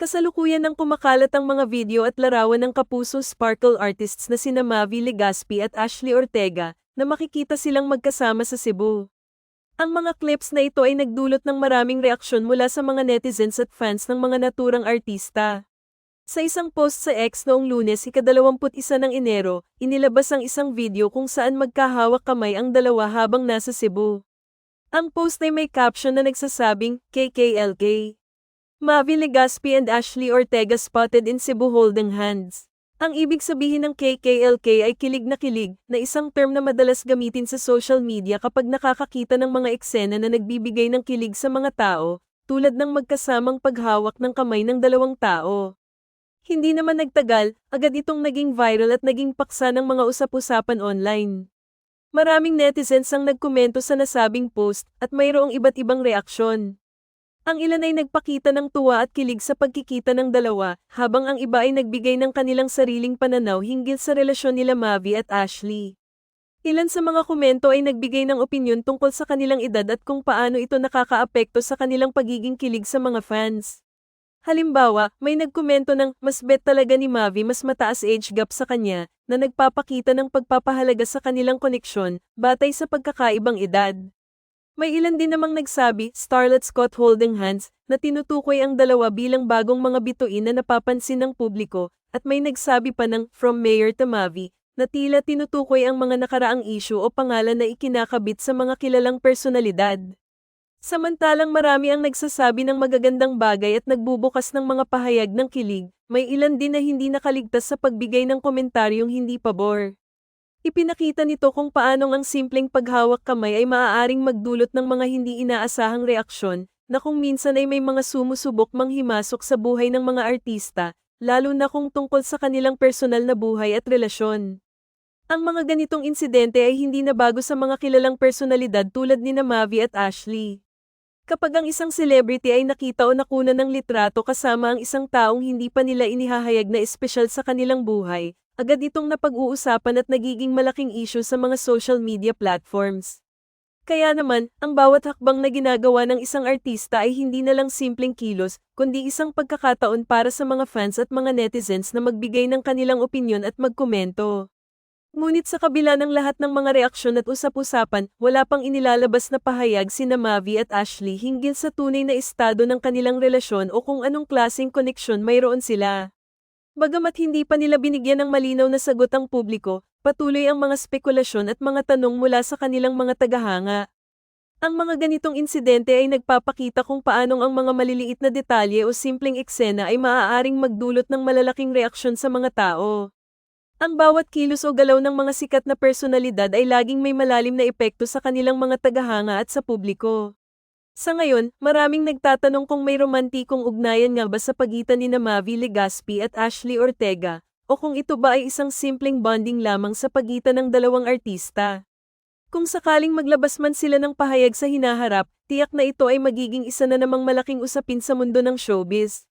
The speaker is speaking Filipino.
Kasalukuyan ng kumakalat ang mga video at larawan ng kapuso sparkle artists na sina Mavi Legaspi at Ashley Ortega, na makikita silang magkasama sa Cebu. Ang mga clips na ito ay nagdulot ng maraming reaksyon mula sa mga netizens at fans ng mga naturang artista. Sa isang post sa X noong lunes ikadalawamput isa ng Enero, inilabas ang isang video kung saan magkahawak kamay ang dalawa habang nasa Cebu. Ang post ay may caption na nagsasabing, KKLK. Mavi Legaspi and Ashley Ortega spotted in Cebu holding hands. Ang ibig sabihin ng KKLK ay kilig na kilig, na isang term na madalas gamitin sa social media kapag nakakakita ng mga eksena na nagbibigay ng kilig sa mga tao, tulad ng magkasamang paghawak ng kamay ng dalawang tao. Hindi naman nagtagal, agad itong naging viral at naging paksa ng mga usap-usapan online. Maraming netizens ang nagkomento sa nasabing post at mayroong iba't ibang reaksyon. Ang ilan ay nagpakita ng tuwa at kilig sa pagkikita ng dalawa, habang ang iba ay nagbigay ng kanilang sariling pananaw hinggil sa relasyon nila Mavi at Ashley. Ilan sa mga komento ay nagbigay ng opinyon tungkol sa kanilang edad at kung paano ito nakakaapekto sa kanilang pagiging kilig sa mga fans. Halimbawa, may nagkomento ng mas bet talaga ni Mavi mas mataas age gap sa kanya, na nagpapakita ng pagpapahalaga sa kanilang koneksyon, batay sa pagkakaibang edad. May ilan din namang nagsabi, Starlet Scott holding hands, na tinutukoy ang dalawa bilang bagong mga bituin na napapansin ng publiko, at may nagsabi pa ng From Mayor to Mavi, na tila tinutukoy ang mga nakaraang issue o pangalan na ikinakabit sa mga kilalang personalidad. Samantalang marami ang nagsasabi ng magagandang bagay at nagbubukas ng mga pahayag ng kilig, may ilan din na hindi nakaligtas sa pagbigay ng komentaryong hindi pabor. Ipinakita nito kung paanong ang simpleng paghawak kamay ay maaaring magdulot ng mga hindi inaasahang reaksyon, na kung minsan ay may mga sumusubok manghimasok sa buhay ng mga artista, lalo na kung tungkol sa kanilang personal na buhay at relasyon. Ang mga ganitong insidente ay hindi na bago sa mga kilalang personalidad tulad ni Mavi at Ashley. Kapag ang isang celebrity ay nakita o nakuna ng litrato kasama ang isang taong hindi pa nila inihahayag na espesyal sa kanilang buhay, agad itong napag-uusapan at nagiging malaking issue sa mga social media platforms. Kaya naman, ang bawat hakbang na ginagawa ng isang artista ay hindi na lang simpleng kilos, kundi isang pagkakataon para sa mga fans at mga netizens na magbigay ng kanilang opinyon at magkomento. Ngunit sa kabila ng lahat ng mga reaksyon at usap-usapan, wala pang inilalabas na pahayag sina Mavi at Ashley hinggil sa tunay na estado ng kanilang relasyon o kung anong klaseng koneksyon mayroon sila. Bagamat hindi pa nila binigyan ng malinaw na sagot ang publiko, patuloy ang mga spekulasyon at mga tanong mula sa kanilang mga tagahanga. Ang mga ganitong insidente ay nagpapakita kung paanong ang mga maliliit na detalye o simpleng eksena ay maaaring magdulot ng malalaking reaksyon sa mga tao. Ang bawat kilos o galaw ng mga sikat na personalidad ay laging may malalim na epekto sa kanilang mga tagahanga at sa publiko. Sa ngayon, maraming nagtatanong kung may romantikong ugnayan nga ba sa pagitan ni Mavi Legaspi at Ashley Ortega, o kung ito ba ay isang simpleng bonding lamang sa pagitan ng dalawang artista. Kung sakaling maglabas man sila ng pahayag sa hinaharap, tiyak na ito ay magiging isa na namang malaking usapin sa mundo ng showbiz.